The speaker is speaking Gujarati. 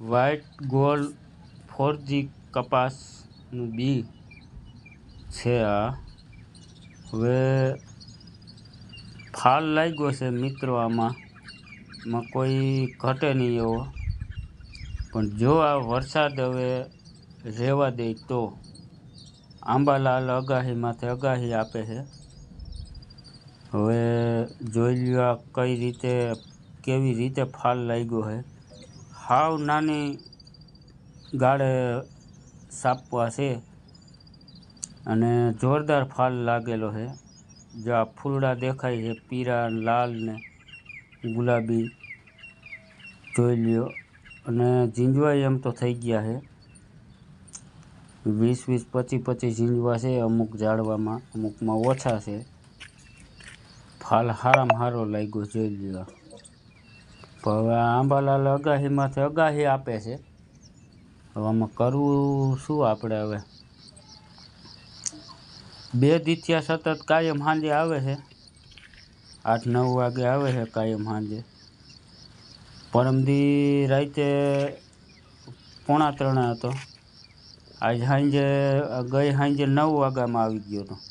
વ્હાઇટ ગોલ્ડ ફોરજી કપાસનું બી છે આ. હવે ફાલ લાગ્યો છે મિત્રો આમાં. કોઈ ઘટે નહીં એવો. પણ જો આ વરસાદ હવે રહેવા દે તો આંબાલાલ અગાહીમાંથી અગાહી આપે છે. હવે જોઈ લ્યો આ કઈ રીતે, કેવી રીતે ફાલ લાગ્યો છે. હાવ નાની ગાળે સાપવા છે અને જોરદાર ફાલ લાગેલો છે. જો આ ફૂલડા દેખાય છે પીળા લાલ ને ગુલાબી. જોઈ લ્યો. અને ઝીંઝવાય એમ તો થઈ ગયા છે. વીસ વીસ પચીસ પચીસ ઝીંજવા છે અમુક ઝાડવામાં, અમુકમાં ઓછા છે. ફાલ હારામાં હારો લાગ્યો જોઈ લ્યો. હવે આંબાલાલ અગાહીમાંથી અગાહી આપે છે. હવે આમાં કરવું શું આપણે હવે? બે દિથિયા સતત કાયમ સાંજે આવે છે. આઠ નવ વાગે આવે છે કાયમ સાંજે પરમદી રાતે પોણા ત્રણે હતો. આજ સાંજે ગઈ સાંજે નવ વાગ્યામાં આવી ગયો હતો.